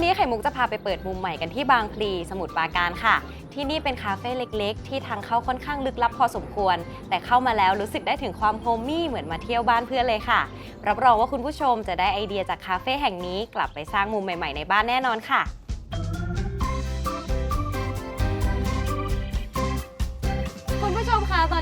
ันนี้ไข่มุกจะพาไปเปิดมุมใหม่กันที่บางพลีสมุทรปราการค่ะ ที่นี่เป็นคาเฟ่เล็กๆ ที่ทางเข้าค่อนข้างลึกลับพอสมควร แต่เข้ามาแล้วรู้สึกได้ถึงความโฮมมี่เหมือนมาเที่ยวบ้านเพื่อนเลยค่ะ รับรองว่าคุณผู้ชมจะได้ไอเดียจากคาเฟ่แห่งนี้กลับไปสร้างมุมใหม่ๆในบ้านแน่นอนค่ะ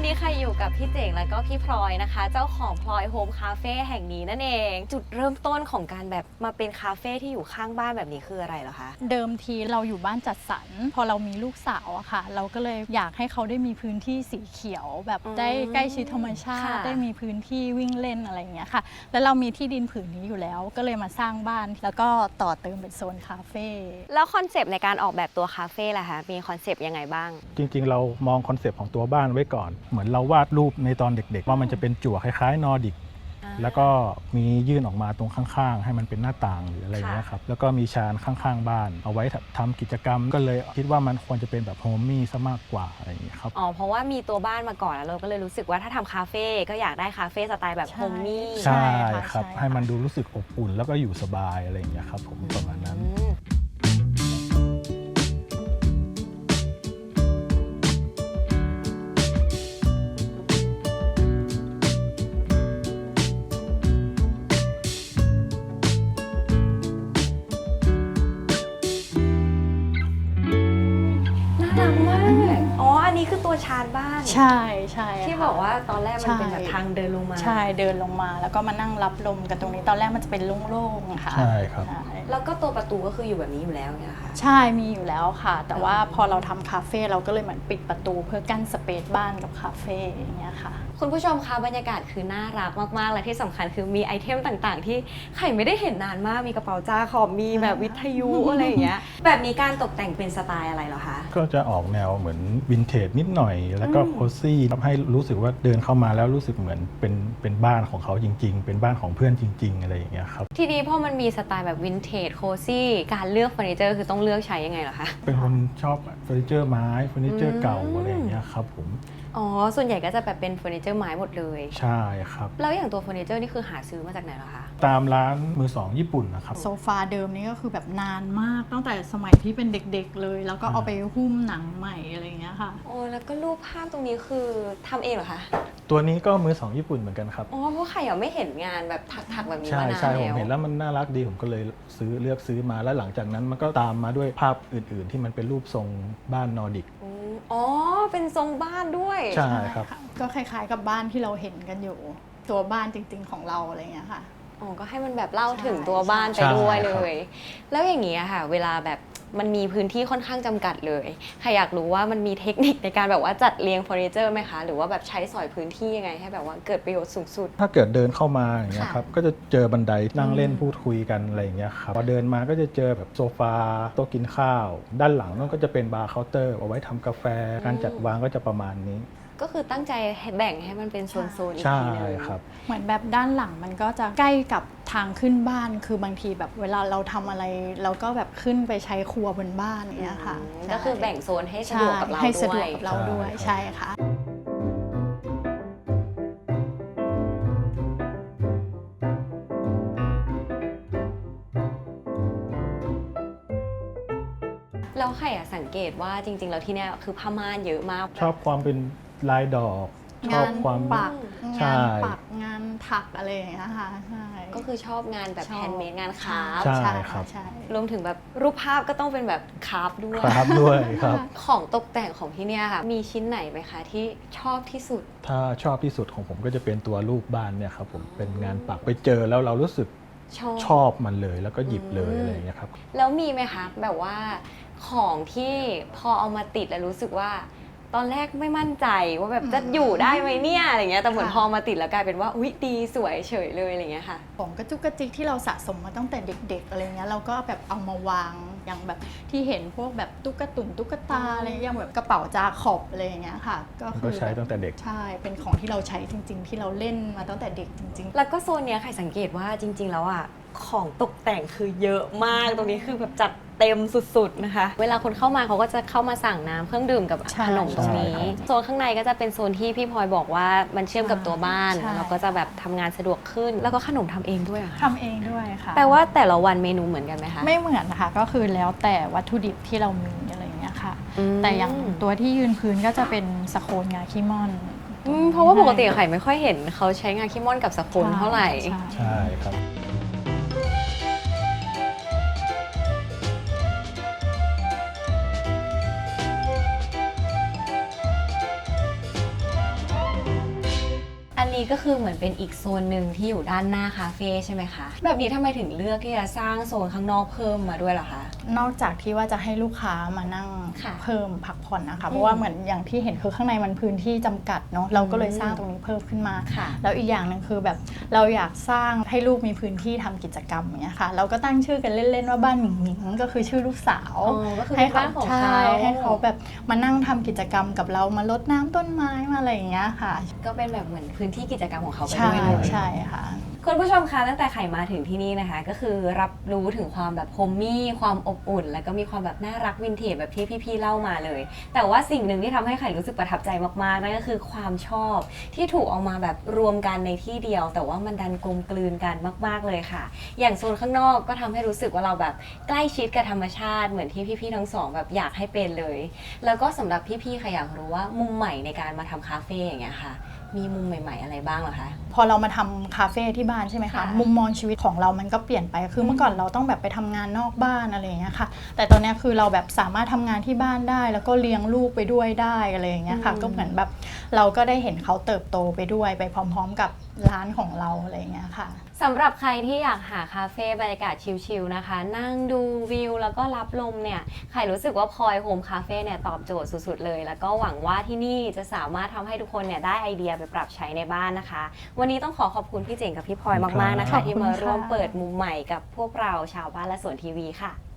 มคะตอนนี้ใครอยู่กับพี่เจ๋งแล้วก็พี่พลอยนะคะ เจ้าของพลอยโฮมคาเฟ่แห่งนี้นั่นเอง จุดเริ่มต้นของการแบบมาเป็นคาเฟ่ที่อยู่ข้างบ้านแบบนี้คืออะไรเหรอคะ เดิมทีเราอยู่บ้านจัดสรรพอเรามีลูกสาวอะค่ะ เราก็เลยอยากให้เขาได้มีพื้นที่สีเขียว แบบอืมได้ใกล้ชิดธรรมชาติ ค่ะ ได้มีพื้นที่วิ่งเล่นอะไรอย่างเงี้ยค่ะ แล้วเรามีที่ดินผืนนี้อยู่แล้ว ก็เลยมาสร้างบ้านแล้วก็ต่อเติมเป็นโซนคาเฟ่แล้วคอนเซปต์ในการออกแบบตัวคาเฟ่ล่ะคะมีคอนเซปต์ยังไงบ้าง จริงๆ เรามองคอนเซปต์ของตัวบ้านไว้ก่อนเหมือนเราวาดรูปในตอนเด็กๆ ว่ามันจะเป็นจั่วคล้ายๆ นอร์ดิก แล้วก็มียื่นออกมาตรงข้างๆ ให้มันเป็นหน้าต่างหรืออะไรอย่างเงี้ยครับ แล้วก็มีชานข้างๆ บ้าน เอาไว้ทำกิจกรรม ก็เลยคิดว่ามันควรจะเป็นแบบโฮมมี่ซะมากกว่าอะไรอย่างเงี้ยครับ อ๋อ เพราะว่ามีตัวบ้านมาก่อนแล้วเราก็เลยรู้สึกว่าถ้าทำคาเฟ่ก็อยากได้คาเฟ่สไตล์แบบใช่โฮมมี่ ใช่ค่ะครับใช่ค่ะให้มันดูรู้สึกอบอุ่นแล้วก็อยู่สบายอะไรอย่างเงี้ยครับผมประมาณนั้น คือตัวชานบ้าน ใช่ใช่ที่ค่ะบอกว่าตอนแรกมันเป็นใช่แบบทางเดินลงมา ใช่เดินลงมา แล้วก็มานั่งรับลมกันตรงนี้ตอนแรกมันจะเป็นโล่งๆ ค่ะใช่ครับ ใช่แล้วก็ตัวประตูก็คืออยู่แบบนี้อยู่แล้วเนี่ยค่ะ ใช่มีอยู่แล้วค่ะ แต่ว่าพอเราทำคาเฟ่เราก็เลยเหมือนปิดประตูเพื่อกั้นสเปซบ้านกับคาเฟ่อย่างเงี้ยค่ะ คุณผู้ชมคะบรรยากาศคือน่ารักมากๆ และที่สำคัญคือมีไอเทมต่างๆ ที่ไข่ไม่ได้เห็นนานมากมีกระเป๋าจาขอบมีแบบวิทยุ อะไรอย่างเงี้ยแบบนี้การตกแต่งเป็นสไตล์อะไรเหรอคะ ก็จะออกแนวเหมือนวินเทจนิดหน่อย แล้วก็อืม โคซี่ทำให้รู้สึกว่าเดินเข้ามาแล้วรู้สึกเหมือนเป็นเป็นบ้านของเขาจริง ๆ เป็นบ้านของเพื่อนจริง ๆ อะไรอย่างเงี้ยครับ ทีนี้พอมันมีสไตล์แบบวินเทจโคซี่การเลือกเฟอร์นิเจอร์คือต้องเลือกใช้ยังไงเหรอคะ เป็นคนชอบเฟอร์นิเจอร์ไม้เฟอร์นิเจอร์เก่าอะไรอย่างเงี้ยครับผม อ๋อ ส่วนใหญ่ก็จะแบบเป็นเฟอร์นิเจอร์ไม้หมดเลย ใช่ครับ แล้วอย่างตัวเฟอร์นิเจอร์นี่คือหาซื้อมาจากไหนเหรอคะ ตามร้านมือสองญี่ปุ่นนะครับ โซฟาเดิมนี่ก็คือแบบนานมากตั้งแต่สมัยที่เป็นเด็กๆเลย แล้วก็เอาไปหุ้มหนังใหม่อะไรอย่างเงี้ยค่ะ โอ้แล้วก็รูปภาพตรงนี้คือทำเองเหรอคะ ตัวนี้ก็มือสองญี่ปุ่นเหมือนกันครับ อ๋อเพราะไข่อะไม่เห็นงานแบบถักๆแบบนี้ใช่มานานใช่ผมแล้วเห็นแล้วมันน่ารักดีผมก็เลยซื้อเลือกซื้อมาแล้วหลังจากนั้นมันก็ตามมาด้วยภาพอื่น ๆ ที่มันเป็นรูปทรงบ้านนอร์ดิกอืม อ๋อ เป็นทรงบ้านด้วย ใช่ครับะก็คล้ายๆกับบ้านที่เราเห็นกันอยู่ ตัวบ้านจริงๆของเราอะไรอย่างเงี้ยค่ะ อ๋อ ก็ให้มันแบบเล่าใช่ถึงตัวบ้านไปใช่ด้วยคเลรับยแล้วอย่างนี้อะค่ะ เวลาแบบ มันมีพื้นที่ค่อนข้างจำกัดเลยใครอยากรู้ว่ามันมีเทคนิคในการแบบว่าจัดเรียงเฟอร์นิเจอร์ไหมคะ หรือว่าแบบใช้สอยพื้นที่ยังไง ให้แบบว่าเกิดประโยชน์สูงสุด ถ้าเกิดเดินเข้ามาอย่างเงี้ยค่ะครับก็จะเจอบันไดนั่งเล่นอืมพูดคุยกันอะไรอย่างเงี้ยครับพอเดินมาก็จะเจอแบบโซฟาโต๊ะกินข้าว ด้านหลังนั่นก็จะเป็นบาร์เคาน์เตอร์เอาไว้ทำกาแฟ การจัดวางก็จะประมาณนี้ ก็คือตั้งใจให้แบ่งให้มันเป็นโซนๆอีกใช่ทีหนึง ครับ เหมือนแบบด้านหลังมันก็จะใกล้กับทางขึ้นบ้าน คือบางทีแบบเวลาเราทำอะไร เราก็แบบขึ้นไปใช้ครัวบนบ้านอย่างเงี้ยค่ะอืมใช่ก็คือแบ่งโซนให้สะใช่ดวกกับเราให้สะดด้ววกย กับเราด้วยใช่ ใช่ค่ะ แล้วไข่อะสังเกตว่าจริง ๆ แล้วที่เนี่ยคือผ้าม่านเยอะมาก ชอบความเป็น ลายดอกชอบงานความปักใช่ งานปักงานถักอะไรอย่างเงี้ยค่ะใช่ ก็คือชอบงานแบบชอบ แฮนด์เมดงานคราฟต์ใช่ใช่ครัค่ะบ ใช่ รวมถึงแบบรูปภาพก็ต้องเป็นแบบคราฟต์ด้วย ครับด้วยครับ ของตกแต่งของที่เนี่ยค่ะ มีชิ้นไหนไหมคะที่ชอบที่สุด ถ้าชอบที่สุดของผมก็จะเป็นตัวรูปบ้านเนี่ยครับผมเป็นงานปักไปเจอแล้วเรารู้สึกชอบ ชอบมันเลยแล้วก็หยิบเลยอืมอะไรอย่างเงี้ยครับ แล้วมีไหมคะแบบว่าของที่พอเอามาติดแล้วรู้สึกว่า ตอนแรกไม่มั่นใจว่าแบบจะอยู่ได้ไหมเนี่ยอะไรเงี้ยแต่เหมือนพอมาติดแล้วกลายเป็นว่าอุ๊ยดีสวยเฉยเลยอะไรเงี้ยค่ะ ของกระจุกกระจิกที่เราสะสมมาตั้งแต่เด็ก ๆ อะไรเงี้ยเราก็แบบเอามาวางอย่างแบบที่เห็นพวกแบบตุ๊กตุนตุ๊กตาอะไรอย่างแบบกระเป๋าจาขอบอะไรอย่างเงี้ยค่ะ ก็มันคืก็อใช้ตั้งแต่เด็กใช่เป็นของที่เราใช้จริง ๆ ที่เราเล่นมาตั้งแต่เด็กจริงแล้วก็โซนเนี้ยใครสังเกตว่าจริง ๆ แล้วอะ ของตกแต่งคือเยอะมากตรงนี้คือแบบจัดเต็มสุดๆนะคะ เวลาคนเข้ามาเขาก็จะเข้ามาสั่งน้ำเครื่องดื่มกับใช่ขนมตรงนี้ ใช่ครับ โซนข้างในก็จะเป็นโซนที่พี่พลอยบอกว่ามันเชื่อมกับตัวบ้านใช่แล้วก็จะแบบทำงานสะดวกขึ้น แล้วก็ขนมทำเองด้วยเหรอคะทำเองด้วยค่ะ แปลว่าแต่ละวันเมนูเหมือนกันไหมคะไม่เหมือนนะคะก็คือแล้วแต่วัตถุดิบที่เรามีอะไรอย่างเงี้ยค่ะอืมแต่อย่างตัวที่ยืนพื้นก็จะเป็นสโคนงาขี้ม่อนอืมเพราะว่าปกติไข่ไม่ค่อยเห็นเขาใช้งาขี้ม่อนกับสโคนเท่าไหร่ ใช่ ใช่ครับ นนี้ก็คือเหมือนเป็นอีกโซนหนึ่งที่อยู่ด้านหน้าคาเฟ่ใช่ไหมคะแบบนี้ทำไมถึงเลือกที่จะสร้างโซนข้างนอกเพิ่มมาด้วยเหรอคะ นอกจากที่ว่าจะให้ลูกค้ามานั่งค่ะเพิ่มพักผ่อนนะคะ เพราะว่าเหมือนอย่างที่เห็นคือข้างในมันพื้นที่จำกัดเนาะเราก็เลยสร้างตรงนี้เพิ่มขึ้นมา ค่ะ แล้วอีกอย่างหนึ่งคือแบบเราอยากสร้างให้ลูกมีพื้นที่ทำกิจกรรมอย่างเงี้ยค่ะเราก็ตั้งชื่อกันเล่นๆว่าบ้านหมิงหมิงก็คือชื่อลูกสาว อ๋อก็คือให้เป็นบ้านของเขา ใช่ให้เขาแบบมานั่งทำกิจกรรมกับเรามารดน้ำต้นไม้มาอะไรอย่างเงี้ยค่ะ ก็เป็นแบบเหมือนพื้นที่กิจกรรมของเขาไปใช่ด้วยเลยใช่ค่ะ คุณผู้ชมคะตั้งแต่ไข่มาถึงที่นี่นะคะ ก็คือรับรู้ถึงความแบบโฮมมี่ความอบอุ่น แล้วก็มีความแบบน่ารักวินเทจแบบที่พี่ๆเล่ามาเลย แต่ว่าสิ่งหนึ่งที่ทำให้ไข่รู้สึกประทับใจมากๆนั่นก็คือความชอบที่ถูกเอามาแบบรวมกันในที่เดียว แต่ว่ามันดันกลมกลืนกันมากๆเลยค่ะ อย่างโซนข้างนอกก็ทำให้รู้สึกว่าเราแบบใกล้ชิดกับธรรมชาติเหมือนที่พี่ๆทั้งสองแบบอยากให้เป็นเลย แล้วก็สำหรับพี่ๆค่ะอยากรู้ว่ามุมใหม่ในการมาทำคาเฟ่อย่างเงี้ยค่ะ มีมุมใหม่ ๆ อะไรบ้างเหรอคะ พอเรามาทำคาเฟ่ที่บ้านใช่ไหมคะ ค่ะ มุมมองชีวิตของเรามันก็เปลี่ยนไป คือเมื่อก่อนเราต้องแบบไปทำงานนอกบ้านอะไรอย่างเงี้ยค่ะ แต่ตอนเนี้ยคือเราแบบสามารถทำงานที่บ้านได้ แล้วก็เลี้ยงลูกไปด้วยได้อะไรอย่างเงี้ยค่ะอืมก็เหมือนแบบเราก็ได้เห็นเขาเติบโตไปด้วยไปพร้อม ๆ กับร้านของเราอะไรอย่างเงี้ยค่ะ สำหรับใครที่อยากหาคาเฟ่บรรยากาศชิลๆนะคะ นั่งดูวิวแล้วก็รับลมเนี่ยใครรู้สึกว่าพลอยโฮมคาเฟ่เนี่ยตอบโจทย์สุดๆเลย แล้วก็หวังว่าที่นี่จะสามารถทำให้ทุกคนเนี่ยได้ไอเดียไปปรับใช้ในบ้านนะคะ วันนี้ต้องขอขอบคุณพี่เจ๋งกับพี่พลอยมากๆนะขอคะบคุณที่มาร่วมค่ะเปิดมุมใหม่กับพวกเราชาวบ้านและสวนทีวีค่ะ